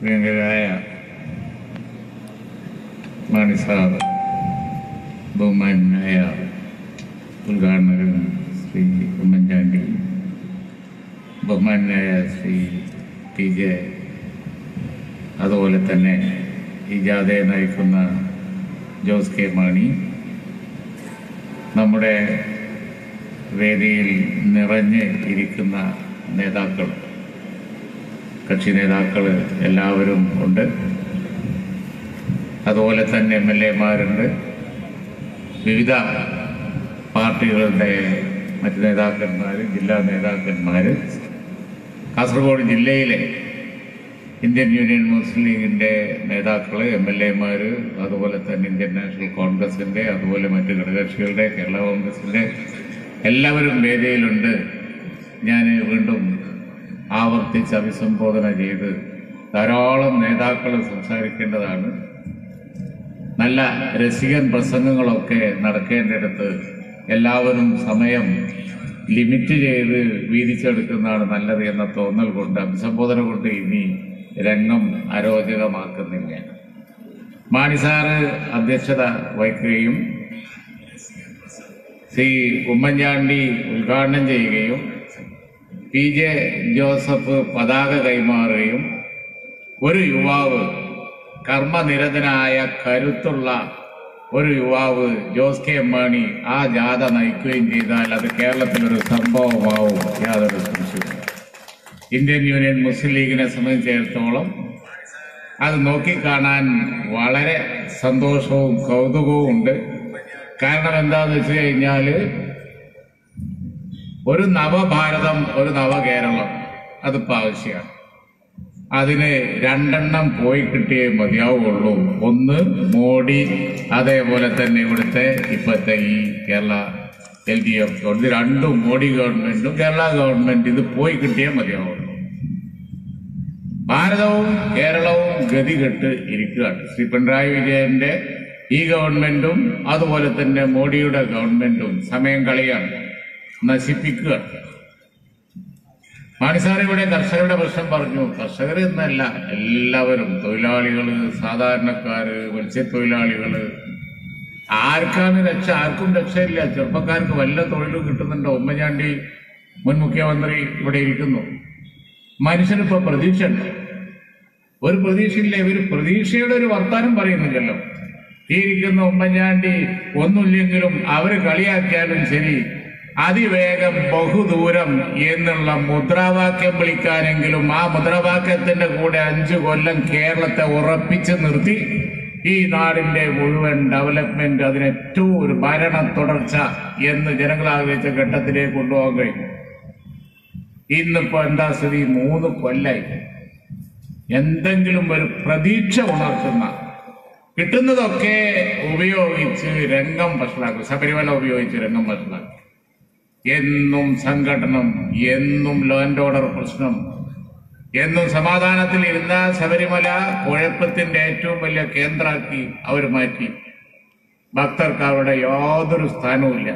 പ്രിയങ്കരായ മാണി ബഹുമാനായ ഉദ്ഘാടകൻ ശ്രീ ഉമ്മൻചാണ്ടി ബഹുമാനായ Shri P J അതുപോലെ തന്നെ ഈ ജാഥയെ നയിക്കുന്ന ജോസ് കെ മാണി. നമ്മുടെ വേദിയിൽ നിറഞ്ഞ് ഇരിക്കുന്ന നേതാക്കൾ കക്ഷി നേതാക്കൾ എല്ലാവരും ഉണ്ട്. അതുപോലെ തന്നെ എം എൽ എമാരുണ്ട്. വിവിധ പാർട്ടികളുടെ മറ്റ് നേതാക്കന്മാർ ജില്ലാ നേതാക്കന്മാർ കാസർഗോഡ് ജില്ലയിലെ ഇന്ത്യൻ യൂണിയൻ മുസ്ലിം ലീഗിന്റെ നേതാക്കൾ എം എൽ എമാർ അതുപോലെ തന്നെ ഇന്ത്യൻ നാഷണൽ കോൺഗ്രസിന്റെ അതുപോലെ മറ്റ് ഘടകകക്ഷികളുടെ കേരള കോൺഗ്രസിന്റെ എല്ലാവരും വേദിയിലുണ്ട്. ഞാൻ വീണ്ടും ആവർത്തിച്ച് അഭിസംബോധന ചെയ്ത് ധാരാളം നേതാക്കൾ സംസാരിക്കേണ്ടതാണ്. നല്ല രസികൻ പ്രസംഗങ്ങളൊക്കെ നടക്കേണ്ടിടത്ത് എല്ലാവരും സമയം ലിമിറ്റ് ചെയ്ത് വീതിച്ചെടുക്കുന്നതാണ് നല്ലത് എന്ന തോന്നൽ കൊണ്ട് അഭിസംബോധന കൊണ്ട് ഇനി രംഗം അരോചകമാക്കുന്നില്ല. മാണി സാറ് അധ്യക്ഷത വഹിക്കുകയും ശ്രീ ഉമ്മൻചാണ്ടി ഉദ്ഘാടനം ചെയ്യുകയും പി ജെ ജോസഫ് പതാക കൈമാറുകയും ഒരു യുവാവ് കർമ്മനിരതനായ കരുത്തുള്ള ഒരു യുവാവ് ജോസ് കെ മാണി ആ ജാഥ നയിക്കുകയും ചെയ്താൽ അത് കേരളത്തിലൊരു സംഭവമാവും. യാതൊരു സംശയവും ഇന്ത്യൻ യൂണിയൻ മുസ്ലിം ലീഗിനെ സംബന്ധിച്ചിടത്തോളം അത് നോക്കിക്കാണാൻ വളരെ സന്തോഷവും കൗതുകവും ഉണ്ട് കാരണം എന്താണെന്ന് വെച്ച് കഴിഞ്ഞാൽ ഒരു നവഭാരതം ഒരു നവകേരളം. അതിപ്പോ ആവശ്യമാണ്. അതിന് രണ്ടെണ്ണം പോയി കിട്ടിയേ മതിയാവുള്ളൂ. ഒന്ന് മോഡി അതേപോലെ തന്നെ ഇവിടുത്തെ ഇപ്പോഴത്തെ ഈ Kerala L D F government. രണ്ടും മോഡി ഗവൺമെന്റും കേരള ഗവൺമെന്റ് ഇത് പോയി കിട്ടിയേ മതിയാവുള്ളൂ. ഭാരതവും കേരളവും ഗതികെട്ട് ഇരിക്കുകയാണ്. ശ്രീ പിണറായി വിജയന്റെ ഈ ഗവൺമെന്റും അതുപോലെ തന്നെ മോഡിയുടെ ഗവൺമെന്റും സമയം കളിയാണ്. നശിപ്പിക്കുകയാണ് മാണിസാർ ഇവിടെ കർഷകരുടെ പ്രശ്നം പറഞ്ഞു. കർഷകർ എന്നല്ല എല്ലാവരും. തൊഴിലാളികൾ സാധാരണക്കാര് മത്സ്യത്തൊഴിലാളികൾ. ആർക്കാണ് രക്ഷ? ആർക്കും രക്ഷയില്ല. ചെറുപ്പക്കാർക്ക് വല്ല തൊഴിലും കിട്ടുന്നുണ്ട്? ഉമ്മൻചാണ്ടി മുൻ മുഖ്യമന്ത്രി ഇവിടെ ഇരിക്കുന്നു. മനുഷ്യനിപ്പോ പ്രതീക്ഷ ഉണ്ട് ഒരു പ്രതീക്ഷയില്ല. ഇവർ പ്രതീക്ഷയുടെ ഒരു വർത്താനം പറയുന്നില്ലല്ലോ. ഈ ഇരിക്കുന്ന ഉമ്മൻചാണ്ടി ഒന്നുമില്ലെങ്കിലും അവർ കളിയാക്കിയാലും ശരി. അതിവേഗം ബഹുദൂരം എന്നുള്ള മുദ്രാവാക്യം വിളിക്കാനെങ്കിലും ആ മുദ്രാവാക്യത്തിന്റെ കൂടെ അഞ്ചു കൊല്ലം കേരളത്തെ ഉറപ്പിച്ചു നിർത്തി ഈ നാടിന്റെ മുഴുവൻ ഡെവലപ്മെന്റ് അതിന് ഏറ്റവും ഒരു ഭരണ തുടർച്ച എന്ന് ജനങ്ങൾ ആഗ്രഹിച്ച ഘട്ടത്തിലേക്ക് കൊണ്ടുപോകാൻ കഴിഞ്ഞു ഇന്നിപ്പോ എന്താ സ്ഥിതി? മൂന്ന് കൊല്ലായി. എന്തെങ്കിലും ഒരു പ്രതീക്ഷ ഉണർത്തുന്ന കിട്ടുന്നതൊക്കെ ഉപയോഗിച്ച് രംഗം വഷളാക്കും. ശബരിമല ഉപയോഗിച്ച് രംഗം വഷളാക്കും. എന്നും സംഘടനം എന്നും ലോ ആൻഡ് ഓർഡർ പ്രശ്നം. എന്നും സമാധാനത്തിൽ ഇരുന്ന ശബരിമല കുഴപ്പത്തിന്റെ ഏറ്റവും വലിയ കേന്ദ്രാക്കി അവർ മാറ്റി. ഭക്തർക്ക് അവിടെ യാതൊരു സ്ഥാനവുമില്ല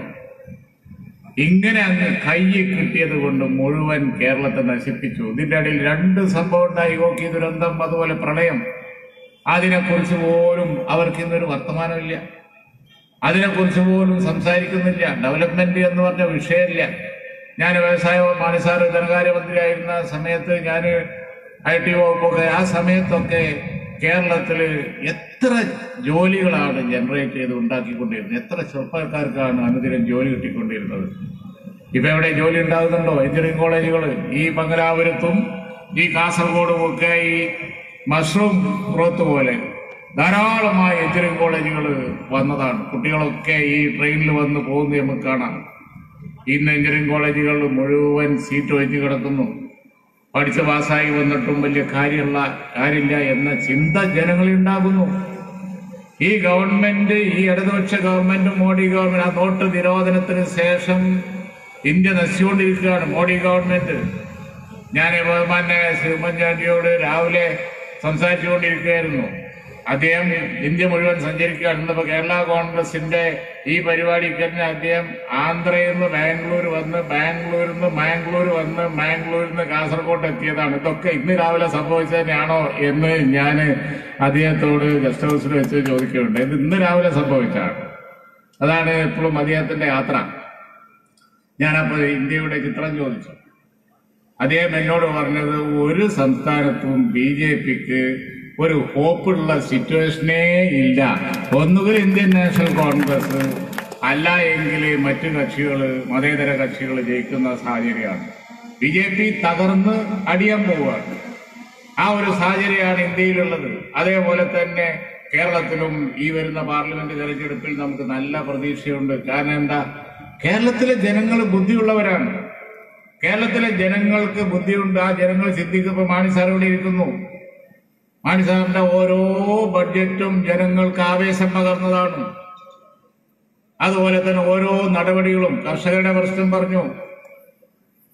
ഇങ്ങനെ അങ്ങ് കയ്യിൽ കിട്ടിയത് കൊണ്ട് മുഴുവൻ കേരളത്തെ നശിപ്പിച്ചു. ഇതിന്റെ ഇടയിൽ രണ്ട് സംഭവം ഉണ്ടായി. ഓക്കി ദുരന്തം അതുപോലെ പ്രളയം. അതിനെക്കുറിച്ച് പോലും അവർക്ക് ഇന്നൊരു വർത്തമാനമില്ല അതിനെക്കുറിച്ച് പോലും സംസാരിക്കുന്നില്ല. ഡെവലപ്മെന്റ് എന്ന് പറഞ്ഞ വിഷയമില്ല. ഞാൻ വ്യവസായ മാണിസാറ് ധനകാര്യമന്ത്രിയായിരുന്ന സമയത്ത് ഞാൻ ഐ ടി വകുപ്പൊക്കെ. ആ സമയത്തൊക്കെ കേരളത്തിൽ എത്ര ജോലികളാണ് ജനറേറ്റ് ചെയ്ത് ഉണ്ടാക്കിക്കൊണ്ടിരുന്നത്? എത്ര ചെറുപ്പക്കാർക്കാണ് അനുദിനം ജോലി കിട്ടിക്കൊണ്ടിരുന്നത്? ഇപ്പൊ എവിടെ ജോലി ഉണ്ടാകുന്നുണ്ടോ? എഞ്ചിനീയറിംഗ് കോളേജുകൾ ഈ മംഗലാപുരത്തും ഈ കാസർഗോഡും ഒക്കെ ഈ മഷ്റൂം ഗ്രോത്ത് പോലെ ധാരാളമായ എഞ്ചിനീയറിംഗ് കോളേജുകൾ വന്നതാണ്. കുട്ടികളൊക്കെ ഈ ട്രെയിനിൽ വന്ന് പോകുന്നത് നമുക്ക് കാണാം. ഇന്ന് എഞ്ചിനീയറിംഗ് കോളേജുകൾ മുഴുവൻ സീറ്റ് ഒഴിഞ്ഞു കിടക്കുന്നു. പഠിച്ച് പാസ്സായി വന്നിട്ടും വലിയ കാര്യമുള്ള കാര്യമില്ല എന്ന ചിന്ത ജനങ്ങളിൽ ഉണ്ടാകുന്നു. ഈ ഗവൺമെന്റ് ഈ ഇടതുപക്ഷ ഗവൺമെന്റ് മോഡി ഗവൺമെന്റ് ആ നോട്ട് നിരോധനത്തിന് ശേഷം ഇന്ത്യ നശിച്ചുകൊണ്ടിരിക്കുകയാണ് മോഡി ഗവൺമെന്റ്. ഞാൻ ബഹുമാന്യ ശ്രീ ഉമ്മൻചാണ്ടിയോട് രാവിലെ സംസാരിച്ചുകൊണ്ടിരിക്കുകയായിരുന്നു. അദ്ദേഹം ഇന്ത്യ മുഴുവൻ സഞ്ചരിക്കുകയാണ് ഇന്നിപ്പോ കേരള കോൺഗ്രസിന്റെ ഈ പരിപാടിക്ക് തന്നെ അദ്ദേഹം ആന്ധ്രയിൽ നിന്ന് ബാംഗ്ലൂർ വന്ന് ബാംഗ്ലൂരിൽ നിന്ന് മാംഗ്ലൂർ വന്ന് മാംഗ്ലൂരിൽ നിന്ന് കാസർഗോഡ് എത്തിയതാണ്. ഇതൊക്കെ ഇന്ന് രാവിലെ സംഭവിച്ചത് തന്നെയാണോ എന്ന് ഞാൻ അദ്ദേഹത്തോട് ഗസ്റ്റ് ഹൗസിൽ വെച്ച് ചോദിക്കുന്നുണ്ട് ഇത് ഇന്ന് രാവിലെ സംഭവിച്ചതാണ്. അതാണ് എപ്പോഴും അദ്ദേഹത്തിന്റെ യാത്ര. ഞാനപ്പോൾ ഇന്ത്യയുടെ ചിത്രം ചോദിച്ചു. അദ്ദേഹം എന്നോട് പറഞ്ഞത് ഒരു സംസ്ഥാനത്തും ബി ജെ പിക്ക് ഒരു ഹോപ്പുള്ള സിറ്റുവേഷനേ ഇല്ല. ഒന്നുകിൽ ഇന്ത്യൻ നാഷണൽ കോൺഗ്രസ് അല്ല എങ്കിൽ മറ്റു കക്ഷികൾ മതേതര കക്ഷികൾ ജയിക്കുന്ന സാഹചര്യമാണ്. ബി ജെ പി തകർന്ന് അടിയാൻ പോവുകയാണ്. ആ ഒരു സാഹചര്യമാണ് ഇന്ത്യയിലുള്ളത്. അതേപോലെ തന്നെ കേരളത്തിലും ഈ വരുന്ന പാർലമെന്റ് തെരഞ്ഞെടുപ്പിൽ നമുക്ക് നല്ല പ്രതീക്ഷയുണ്ട്. കാരണം എന്താ? കേരളത്തിലെ ജനങ്ങൾ ബുദ്ധിയുള്ളവരാണ്. കേരളത്തിലെ ജനങ്ങൾക്ക് ബുദ്ധിയുണ്ട്. ആ ജനങ്ങൾ ചിന്തിക്കുമ്പോൾ മാണി സാർ ഇവിടെ ഇരിക്കുന്നു. മാണി സാറിന്റെ ഓരോ ബഡ്ജറ്റും ജനങ്ങൾക്ക് ആവേശം പകർന്നതാണ്. അതുപോലെ തന്നെ ഓരോ നടപടികളും കർഷകരുടെ പ്രശ്നം പറഞ്ഞു.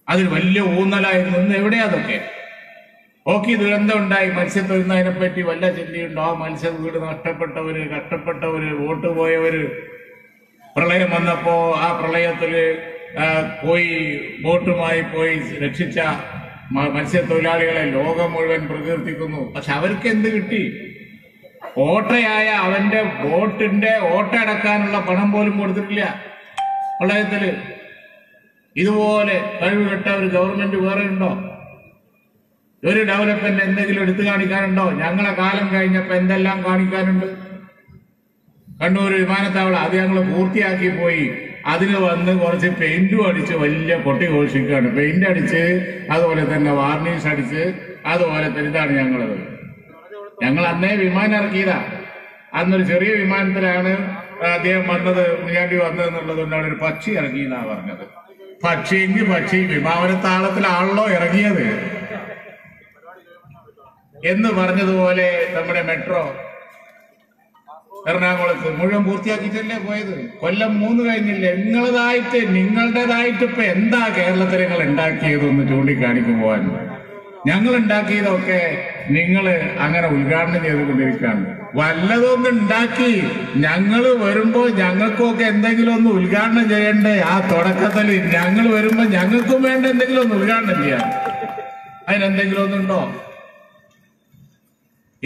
അതിൽ വലിയ ഊന്നലായിരുന്നു. ഇന്ന് എവിടെയാ അതൊക്കെ? ഓക്കെ ദുരന്തം ഉണ്ടായി. മത്സ്യത്തൊഴുന്നതിനെ പറ്റി വല്ല ചിന്തയുണ്ടോ? ആ മത്സ്യ വീട് നഷ്ടപ്പെട്ടവര് കഷ്ടപ്പെട്ടവര് വോട്ട് പോയവര്? പ്രളയം വന്നപ്പോ ആ പ്രളയത്തിൽ പോയി ബോട്ടുമായി പോയി രക്ഷിച്ച മത്സ്യത്തൊഴിലാളികളെ ലോകം മുഴുവൻ പ്രകീർത്തിക്കുന്നു. പക്ഷെ അവർക്ക് എന്ത് കിട്ടി? ഓട്ടയായ അവന്റെ ബോട്ടിന്റെ ഓട്ട അടക്കാനുള്ള പണം പോലും കൊടുത്തിട്ടില്ല. പ്രളയത്തിൽ ഇതുപോലെ കഴിവുകെട്ട ഒരു ഗവൺമെന്റ് വേറെ ഉണ്ടോ? ഒരു ഡെവലപ്മെന്റ് എന്തെങ്കിലും എടുത്തു കാണിക്കാനുണ്ടോ? ഞങ്ങളെ കാലം കഴിഞ്ഞപ്പോ എന്തെല്ലാം കാണിക്കാനുണ്ട്? കണ്ണൂർ വിമാനത്താവളം അത് ഞങ്ങൾ പൂർത്തിയാക്കി പോയി. അതിന് വന്ന് കുറച്ച് പെയിന്റും അടിച്ച് വലിയ പൊട്ടി ഘോഷിക്കുകയാണ്. പെയിന്റ് അടിച്ച് അതുപോലെ തന്നെ വാർണിഷ് അടിച്ച് അതുപോലെ തന്നെ ഇതാണ് ഞങ്ങളത്. ഞങ്ങൾ അന്നേ വിമാനം ഇറക്കിയതാ. അന്നൊരു ചെറിയ വിമാനത്തിലാണ് അദ്ദേഹം വന്നത് മുഞ്ഞാണ്ടി വന്നതെന്നുള്ളത് കൊണ്ടാണ് ഒരു പക്ഷി ഇറങ്ങിയെന്നാ പറഞ്ഞത്. പക്ഷിയെങ്കിൽ പക്ഷി വിമാനത്താളത്തിലാണല്ലോ ഇറങ്ങിയത്. എന്ന് പറഞ്ഞതുപോലെ നമ്മുടെ മെട്രോ എറണാകുളത്ത് മുഴുവൻ പൂർത്തിയാക്കിയിട്ടല്ലേ പോയത്? കൊല്ലം മൂന്ന് കഴിഞ്ഞില്ലേ. നിങ്ങളതായിട്ട് നിങ്ങളുടേതായിട്ട് ഇപ്പൊ എന്താ കേരളത്തിൽ നിങ്ങൾ ഉണ്ടാക്കിയതെന്ന് ചൂണ്ടിക്കാണിക്കും പോവാൻ. ഞങ്ങൾ ഉണ്ടാക്കിയതൊക്കെ നിങ്ങൾ അങ്ങനെ ഉദ്ഘാടനം ചെയ്തുകൊണ്ടിരിക്കുകയാണ്. വല്ലതൊന്നും ഉണ്ടാക്കി. ഞങ്ങൾ വരുമ്പോ ഞങ്ങൾക്കൊക്കെ എന്തെങ്കിലും ഒന്ന് ഉദ്ഘാടനം ചെയ്യണ്ടേ? ആ തുടക്കത്തിൽ ഞങ്ങൾ വരുമ്പോൾ ഞങ്ങൾക്കും വേണ്ട എന്തെങ്കിലും ഒന്ന് ഉദ്ഘാടനം ചെയ്യാം. അതിനെന്തെങ്കിലും ഒന്നുണ്ടോ?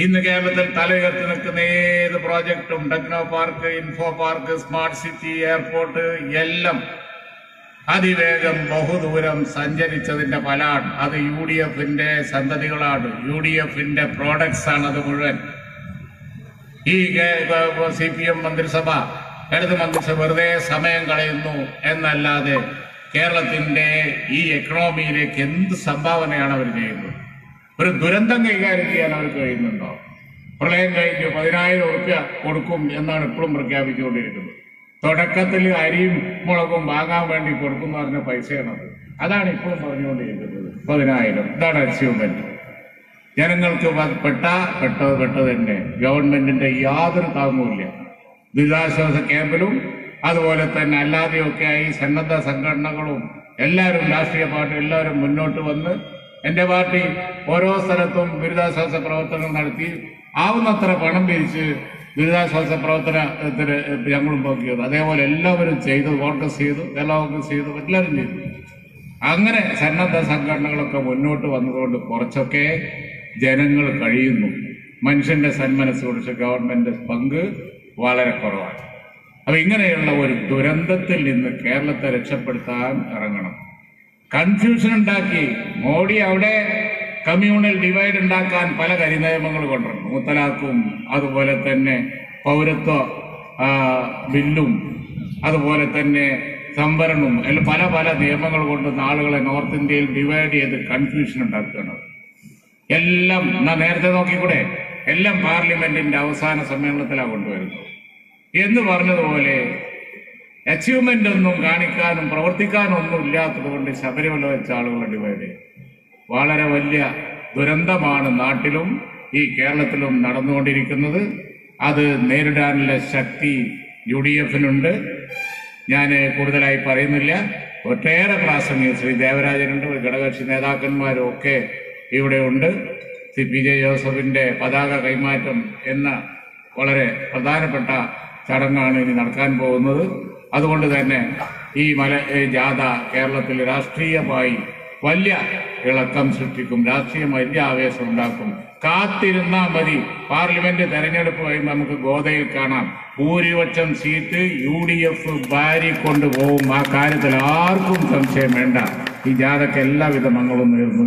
ഇന്ന് കേരളത്തിൽ തലയുയർത്തി നിൽക്കുന്ന ഏത് പ്രോജക്റ്റും techno park info park smart city airport എല്ലാം അതിവേഗം ബഹുദൂരം സഞ്ചരിച്ചതിന്റെ ഫലാണ് അത് യു ഡി എഫിന്റെ സന്തതികളാണ്. യു ഡി എഫിന്റെ പ്രോഡക്ട്സ് ആണ് അത് മുഴുവൻ. ഈ സി പി എം മന്ത്രിസഭ ഇടത് മന്ത്രിസഭ വെറുതെ സമയം കളയുന്നു എന്നല്ലാതെ കേരളത്തിന്റെ ഈ എക്കണോമിയിലേക്ക് എന്ത് സംഭാവനയാണ് അവർ ചെയ്യുന്നത്? ഒരു ദുരന്തം കൈകാര്യം ചെയ്യാൻ അവർക്ക് കഴിയുന്നുണ്ടോ? പ്രളയം കഴിഞ്ഞ് പതിനായിരം ഉറുപ്പ്യ കൊടുക്കും എന്നാണ് ഇപ്പോഴും പ്രഖ്യാപിച്ചുകൊണ്ടിരിക്കുന്നത്. തുടക്കത്തിൽ അരിയും മുളകും വാങ്ങാൻ വേണ്ടി കൊടുക്കും പറഞ്ഞ പൈസയാണത്. അതാണ് ഇപ്പോഴും പറഞ്ഞുകൊണ്ടിരിക്കുന്നത്. പതിനായിരം. ഇതാണ് അച്ചീവ്മെന്റ് ജനങ്ങൾക്ക് പെട്ട പെട്ടത് പെട്ടത് തന്നെ. ഗവൺമെന്റിന്റെ യാതൊരു താങ്ങുമില്ല. ദുരിതാശ്വാസ ക്യാമ്പിലും അതുപോലെ തന്നെ അല്ലാതെയൊക്കെയായി സന്നദ്ധ സംഘടനകളും എല്ലാവരും രാഷ്ട്രീയ പാർട്ടി എല്ലാവരും മുന്നോട്ട് വന്ന് എന്റെ പാർട്ടി ഓരോ സ്ഥലത്തും ദുരിതാശ്വാസ പ്രവർത്തനങ്ങൾ നടത്തി ആവുന്നത്ര പണം പിരിച്ച് ദുരിതാശ്വാസ പ്രവർത്തനത്തിന് ഞങ്ങളും നോക്കിയത് അതേപോലെ എല്ലാവരും ചെയ്തു കോൺഗ്രസ് ചെയ്തു കേരള കോൺഗ്രസ് ചെയ്തു എല്ലാവരും ചെയ്തു. അങ്ങനെ സന്നദ്ധ സംഘടനകളൊക്കെ മുന്നോട്ട് വന്നതുകൊണ്ട് കുറച്ചൊക്കെ ജനങ്ങൾ കഴിയുന്നു. മനുഷ്യന്റെ സന്മനസ് കുറിച്ച് ഗവൺമെന്റ് പങ്ക് വളരെ കുറവാണ്. അപ്പൊ ഇങ്ങനെയുള്ള ഒരു ദുരന്തത്തിൽ നിന്ന് കേരളത്തെ രക്ഷപ്പെടുത്താൻ ഇറങ്ങണം. കൺഫ്യൂഷൻ ഉണ്ടാക്കി. മോഡി അവിടെ കമ്മ്യൂണൽ ഡിവൈഡ് ഉണ്ടാക്കാൻ പല കരിനിയമങ്ങൾ കൊണ്ടുവന്നു. മുത്തലാക്കും അതുപോലെ തന്നെ പൗരത്വ ബില്ലും അതുപോലെ തന്നെ സംവരണവും എല്ലാം പല പല നിയമങ്ങൾ കൊണ്ട് ആളുകളെ നോർത്ത് ഇന്ത്യയിൽ ഡിവൈഡ് ചെയ്ത് കൺഫ്യൂഷൻ ഉണ്ടാക്കുകയാണ്. എല്ലാം എന്നാ നേരത്തെ നോക്കിക്കൂടെ? എല്ലാം പാർലമെന്റിന്റെ അവസാന സമ്മേളനത്തിലാണ് കൊണ്ടുവരുന്നത്. എന്ന് പറഞ്ഞതുപോലെ അച്ചീവ്മെന്റ് ഒന്നും കാണിക്കാനും പ്രവർത്തിക്കാനും ഒന്നും ഇല്ലാത്തത് കൊണ്ട് ശബരിമല വെച്ച ആളുകളെ ഡിവൈഡ് ചെയ്യും വളരെ വലിയ ദുരന്തമാണ് നാട്ടിലും ഈ കേരളത്തിലും നടന്നുകൊണ്ടിരിക്കുന്നത്. അത് നേരിടാനുള്ള ശക്തി യു ഡി എഫിനുണ്ട് ഞാൻ കൂടുതലായി പറയുന്നില്ല. ഒട്ടേറെ പ്രാസംഗിക ശ്രീ ദേവരാജനുണ്ട് ഘടകകക്ഷി നേതാക്കന്മാരും ഒക്കെ ഇവിടെ ഉണ്ട്. സി പി ജെ ജോസഫിന്റെ പതാക കൈമാറ്റം എന്ന വളരെ പ്രധാനപ്പെട്ട ചടങ്ങാണ് ഇനി നടക്കാൻ പോകുന്നത്. അതുകൊണ്ട് തന്നെ ഈ മല ജാഥ കേരളത്തിൽ രാഷ്ട്രീയമായി വലിയ ഇളക്കം സൃഷ്ടിക്കും രാഷ്ട്രീയം വലിയ ആവേശം ഉണ്ടാക്കും. കാത്തിരുന്നാ മതി. പാർലമെന്റ് തെരഞ്ഞെടുപ്പ് കഴിയുമ്പോൾ നമുക്ക് ഗോതയിൽ കാണാം. ഭൂരിപക്ഷം സീറ്റ് യു ഡി എഫ് ഭാര്യ കൊണ്ടുപോകും ആ കാര്യത്തിൽ ആർക്കും സംശയം വേണ്ട. ഈ ജാഥയ്ക്ക് എല്ലാവിധ മംഗളും നേർന്നു